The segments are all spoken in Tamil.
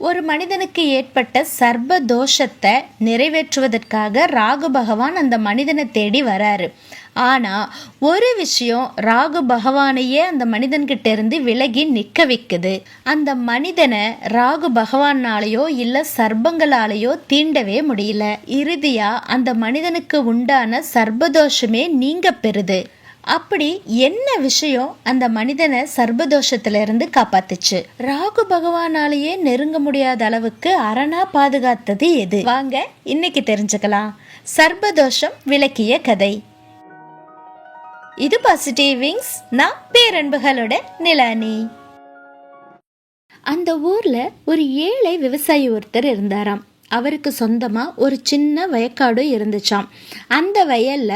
ஒரு மனிதனுக்கு ஏற்பட்ட சர்ப தோஷத்தை நிறைவேற்றுவதற்காக ராகு பகவான் அந்த மனிதனை தேடி வராரு. ஆனால் ஒரு விஷயம் ராகு பகவானையே அந்த மனிதன்கிட்ட இருந்து விலகி நிற்க வைக்குது. அந்த மனிதனை ராகு பகவானாலேயோ இல்லை சர்பங்களாலேயோ தீண்டவே முடியல. இறுதியாக அந்த மனிதனுக்கு உண்டான சர்பதோஷமே நீங்க பெறுது. அப்படி என்ன விஷயம் அந்த மனிதனை சர்பதோஷத்திலிருந்து காப்பாத்துச்சு? ராகு பகவானாலேயே நெருங்க முடியாத அளவுக்கு அரணா பாதுகாத்தது எது? வாங்க இன்னைக்கு தெரிஞ்சுக்கலாம். சர்பதோஷம் விளக்கிய கதை. இது பாசிட்டிவ் விங்ஸ் நான் பேரன்புகளோட நிலானி. அந்த ஊர்ல ஒரு ஏழை விவசாயி ஒருத்தர் இருந்தாராம். அவருக்கு சொந்தமாக ஒரு சின்ன வயக்காடு இருந்துச்சாம். அந்த வயல்ல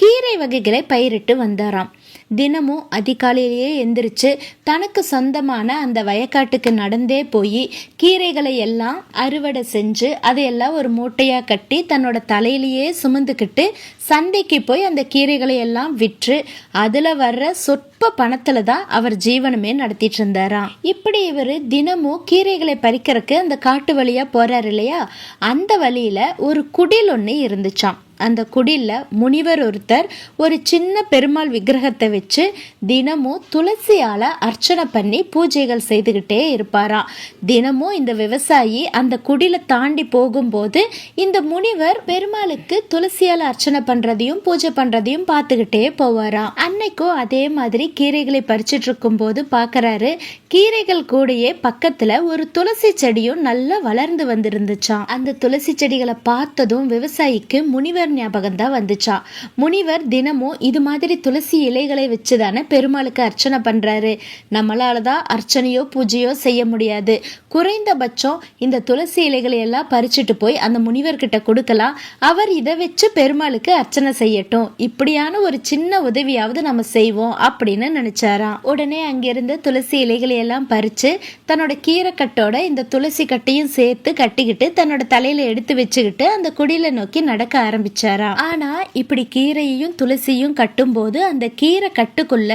கீரை வகைகளை பயிரிட்டு வந்தாராம். தினமும் அதிகாலையிலேயே எந்திரிச்சு தனக்கு சொந்தமான அந்த வயக்காட்டுக்கு நடந்தே போய் கீரைகளை எல்லாம் அறுவடை செஞ்சு அதையெல்லாம் ஒரு மூட்டையாக கட்டி தன்னோட தலையிலேயே சுமந்துக்கிட்டு சந்தைக்கு போய் அந்த கீரைகளை எல்லாம் விற்று அதில் வர்ற சொற்ப பணத்தில் தான் அவர் ஜீவனமே நடத்திட்டு இருந்தாராம். இப்படி இவர் தினமும் கீரைகளை பறிக்கிறதுக்கு அந்த காட்டு வழியாக போகிறார் இல்லையா? அந்த வழியில் ஒரு குடில் ஒன்று இருந்துச்சாம். அந்த குடில முனிவர் ஒருத்தர் ஒரு சின்ன பெருமாள் விக்கிரகத்தை வச்சு தினமும் துளசியால் துளசியால அர்ச்சனை பண்ணி பூஜைகள் செய்துக்கிட்டே இருப்பாராம் தினமும் இந்த விவசாயி அந்த குடில தாண்டி போகும்போது இந்த முனிவர் பெருமாளுக்கு துளசியால் அர்ச்சனை பண்றதையும் பூஜை பண்றதையும் பார்த்துக்கிட்டே போவாராம் அன்னைக்கும் அதே மாதிரி கீரைகளை பறிச்சிட்டு போது பாக்குறாரு கீரைகள் கூடயே பக்கத்துல ஒரு துளசி செடியும் நல்லா வளர்ந்து வந்திருந்துச்சான் அந்த துளசி செடிகளை பார்த்ததும் விவசாயிக்கு முனிவர் ஞாபகம் தான் வந்துச்சான் முனிவர் தினமும் இது மாதிரி துளசி இலைகளை வச்சு தானே பெருமாளுக்கு அர்ச்சனை பண்றாரு. நம்மளால தான் அர்ச்சனையோ பூஜையோ செய்ய முடியாது. குறைந்தபட்சம் இந்த துளசி இலைகளை எல்லாம் பறிச்சுட்டு போய் அந்த முனிவர்கிட்ட கொடுக்கலாம். அவர் இதை வச்சு பெருமாளுக்கு அர்ச்சனை செய்யட்டும். இப்படியான ஒரு சின்ன உதவியாவது நம்ம செய்வோம் அப்படின்னு நினச்சாராம். உடனே அங்கிருந்து துளசி இலைகளை எல்லாம் பறித்து தன்னோட கீரைக்கட்டோட இந்த துளசி கட்டையும் சேர்த்து கட்டிக்கிட்டு தன்னோட தலையில் எடுத்து வச்சுக்கிட்டு அந்த குடியில நோக்கி நடக்க ஆரம்பிச்சாராம். ஆனால் இப்படி கீரையையும் துளசியும் கட்டும்போது அந்த கீரை கட்டுக்குள்ள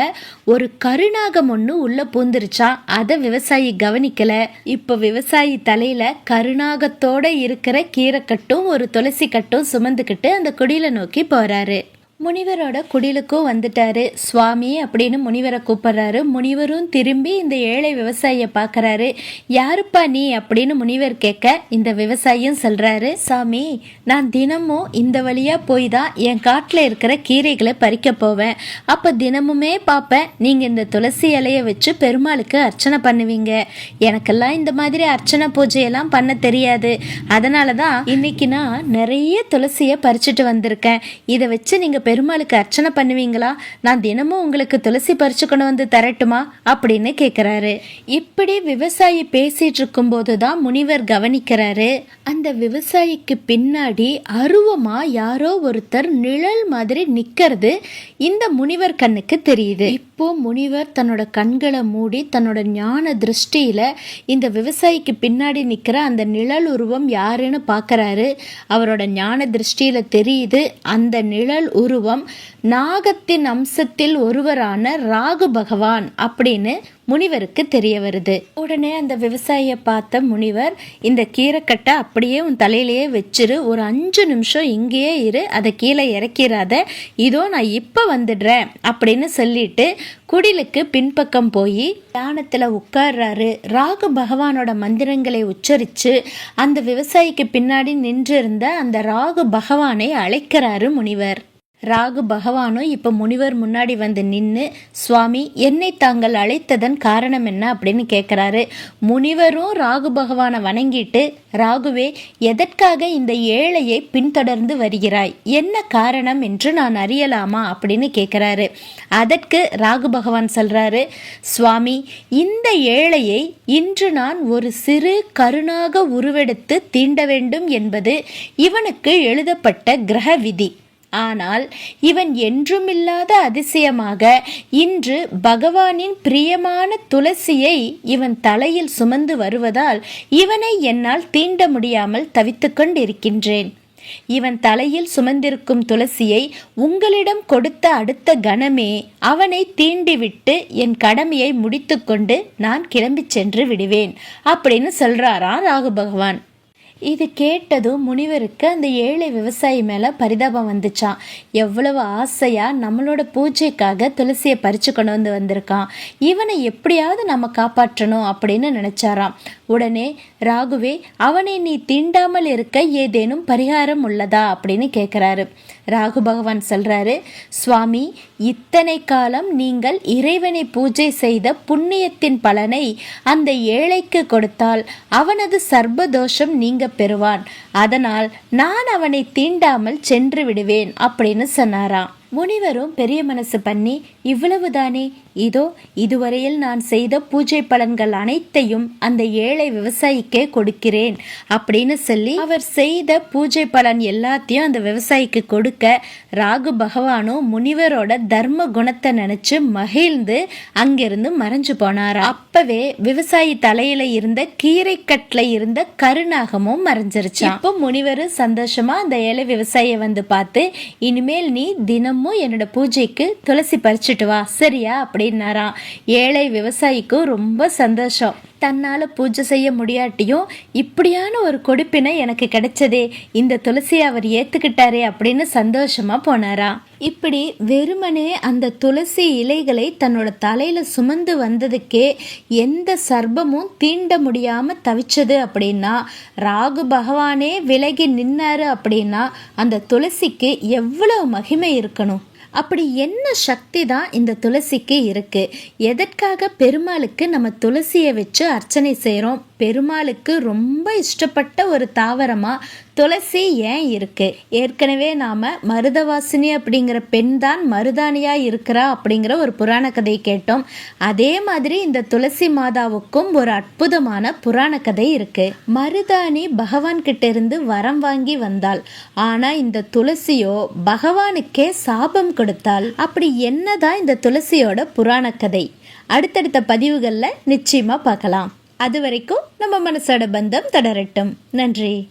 ஒரு கருநாகம் ஒன்று உள்ளே பூந்துருச்சான் அதை விவசாயி கவனிக்கலை. இப்போ விவசாயி தலையில் கருநாகத்தோட இருக்கிற கீரைக்கட்டும் ஒரு துளசி கட்டும் சுமந்துக்கிட்டு அந்த குடியில நோக்கி போகிறாரு முனிவரோட குடிலுக்கும் வந்துட்டாரு. சுவாமி அப்படின்னு முனிவரை கூப்பிடுறாரு. முனிவரும் திரும்பி இந்த ஏழை விவசாயியை பார்க்கறாரு. யாருப்பா நீ? அப்படின்னு முனிவர் கேட்க இந்த விவசாயியும் சொல்கிறாரு சாமி நான் தினமும் இந்த வழியாக போய் தான் என் காட்டில் இருக்கிற கீரைகளை பறிக்க போவேன். அப்போ தினமுமே பார்ப்பேன் நீங்கள் இந்த துளசி இலையை வச்சு பெருமாளுக்கு அர்ச்சனை பண்ணுவீங்க. எனக்கெல்லாம் இந்த மாதிரி அர்ச்சனை பூஜையெல்லாம் பண்ண தெரியாது. அதனால தான் இன்னைக்கு நான் நிறைய துளசியை பறிச்சுட்டு வந்திருக்கேன். இதை வச்சு நீங்கள் பெருமாளுக்கு அர்ச்சனை பண்ணுவீங்களா? நான் தினமும் உங்களுக்கு துளசி பறிச்சு கொண்டு வந்து தரட்டுமா? அப்படின்னு கேட்குறாரு இப்படி விவசாயி பேசிட்டு இருக்கும்போது தான் முனிவர் கவனிக்கிறாரு. அந்த விவசாயிக்கு பின்னாடி அருவமா யாரோ ஒருத்தர் நிழல் மாதிரி நிற்கிறது இந்த முனிவர் கண்ணுக்கு தெரியுது. இப்போ முனிவர் தன்னோட கண்களை மூடி தன்னோட ஞான திருஷ்டியில் இந்த விவசாயிக்கு பின்னாடி நிற்கிற அந்த நிழல் உருவம் யாருன்னு பார்க்குறாரு. அவரோட ஞான திருஷ்டியில் தெரியுது அந்த நிழல் உருவம் நாகத்தின் அம்சத்தில் ஒருவரான ராகு பகவான் அப்படின்னு முனிவருக்கு தெரிய வருது. உடனே அந்த விவசாயியை பார்த்த முனிவர் இந்த கீரைக்கட்டை அப்படியே உன் தலையிலேயே வச்சிரு ஒரு அஞ்சு நிமிஷம் இங்கேயே இரு அதை கீழே இறக்கிறாத இதோ நான் இப்போ வந்துடுறேன் அப்படின்னு சொல்லிட்டு குடிலுக்கு பின்பக்கம் போய் தியானத்தில் உட்கார்றாரு. ராகு பகவானோட மந்திரங்களை உச்சரித்து அந்த விவசாயிக்கு பின்னாடி நின்றிருந்த அந்த ராகு பகவானை அழைக்கிறாரு முனிவர். ராகு பகவானும் இப்போ முனிவர் முன்னாடி வந்து நின்று சுவாமி என்னை தாங்கள் அழைத்ததன் காரணம் என்ன? அப்படின்னு கேட்குறாரு முனிவரும் ராகு பகவானை வணங்கிட்டு ராகுவே எதற்காக இந்த ஏழையை பின்தொடர்ந்து வருகிறாய்? என்ன காரணம் என்று நான் அறியலாமா? அப்படின்னு கேட்குறாரு அதற்கு ராகு பகவான் சொல்கிறாரு சுவாமி இந்த ஏழையை இன்று நான் ஒரு சிறு கருணாக உருவெடுத்து தீண்ட வேண்டும் என்பது இவனுக்கு எழுதப்பட்ட கிரக விதி ஆனால் இவன் என்றுமில்லாத அதிசயமாக இன்று பகவானின் பிரியமான துளசியை இவன் தலையில் சுமந்து வருவதால் இவனை என்னால் தீண்ட முடியாமல் தவித்து கொண்டிருக்கின்றேன். இவன் தலையில் சுமந்திருக்கும் துளசியை உங்களிடம் கொடுத்த அடுத்த கணமே அவனை தீண்டிவிட்டு என் கடமையை முடித்துக்கொண்டு நான் கிளம்பிச் சென்று விடுவேன் அப்படின்னு சொல்றாராம் ராகு பகவான். இது கேட்டதும் முனிவருக்கு அந்த ஏழை விவசாயி மேலே பரிதாபம் வந்துச்சான் எவ்வளவு ஆசையாக நம்மளோட பூஜைக்காக துளசியை பறித்து கொண்டு வந்து வந்திருக்கான். இவனை எப்படியாவது நம்ம காப்பாற்றணும் அப்படின்னு நினச்சாராம். உடனே ராகுவே அவனை நீ தீண்டாமல் இருக்க ஏதேனும் பரிகாரம் உள்ளதா? அப்படின்னு கேட்குறாரு ராகு பகவான் சொல்கிறாரு சுவாமி இத்தனை காலம் நீங்கள் இறைவனை பூஜை செய்த புண்ணியத்தின் பலனை அந்த ஏழைக்கு கொடுத்தால் அவனது சர்பதோஷம் நீங்க பெறுவான். அதனால் நான் அவனை தீண்டாமல் சென்று விடுவேன் அப்படின்னு சொன்னாராம். முனிவரும் பெரிய மனசு பண்ணி இவ்வளவுதானே இதோ இதுவரையில் நான் செய்த பூஜை பலன்கள் அனைத்தையும் அந்த ஏழை விவசாயிக்கே கொடுக்கிறேன் அப்படின்னு சொல்லி அவர் செய்த பூஜை பலன் எல்லாத்தையும் அந்த விவசாயிக்கு கொடுக்க ராகு பகவானும் முனிவரோட தர்ம குணத்தை நினைச்சு மகிழ்ந்து அங்கிருந்து மறைஞ்சு போனார். அப்பவே விவசாயி தலையில இருந்த கீரைக்கட்டில் இருந்த கருநாகமும் மறைஞ்சிருச்சு அப்போ முனிவரும் சந்தோஷமா அந்த ஏழை விவசாயியை வந்து பார்த்து இனிமேல் நீ தினமும் என்னோட பூஜைக்கு துளசி பறிச்சுட்டு வா சரியா? அப்படின்னாராம். ஏழை விவசாயிக்கும் ரொம்ப சந்தோஷம். தன்னால் பூஜை செய்ய முடியாட்டியும் இப்படியான ஒரு கொடுப்பினை எனக்கு கிடைச்சதே இந்த துளசியை அவர் ஏற்றுக்கிட்டாரே அப்படின்னு சந்தோஷமாக போனாராம் இப்படி வெறுமனே அந்த துளசி இலைகளை தன்னோட தலையில் சுமந்து வந்ததுக்கே எந்த சர்பமும் தீண்ட முடியாமல் தவிச்சது அப்படின்னா ராகு பகவானே விலகி நின்னாரு அப்படின்னா அந்த துளசிக்கு எவ்வளவு மகிமை இருக்கணும்? அப்படி என்ன சக்தி தான் இந்த துளசிக்கு இருக்குது எதற்காக பெருமாளுக்கு நம்ம துளசியை வச்சு அர்ச்சனை செய்கிறோம் பெருமாளுக்கு ரொம்ப இஷ்டப்பட்ட ஒரு தாவரமாக துளசி ஏன் இருக்கு? ஏற்கனவே நாம மருதவாசினி அப்படிங்கிற பெண் தான் மருதானியா இருக்கிறா அப்படிங்கிற ஒரு புராண கதை கேட்டோம். அதே மாதிரி இந்த துளசி மாதாவுக்கும் ஒரு அற்புதமான புராண கதை இருக்கு. மருதாணி பகவான் கிட்ட இருந்து வரம் வாங்கி வந்தாள். ஆனா இந்த துளசியோ பகவானுக்கே சாபம் கொடுத்தாள். அப்படி என்னதான் இந்த துளசியோட புராண கதை? அடுத்தடுத்த பதிவுகளில் நிச்சயமா பார்க்கலாம். அது வரைக்கும் நம்ம மனசோட பந்தம் தொடரட்டும். நன்றி.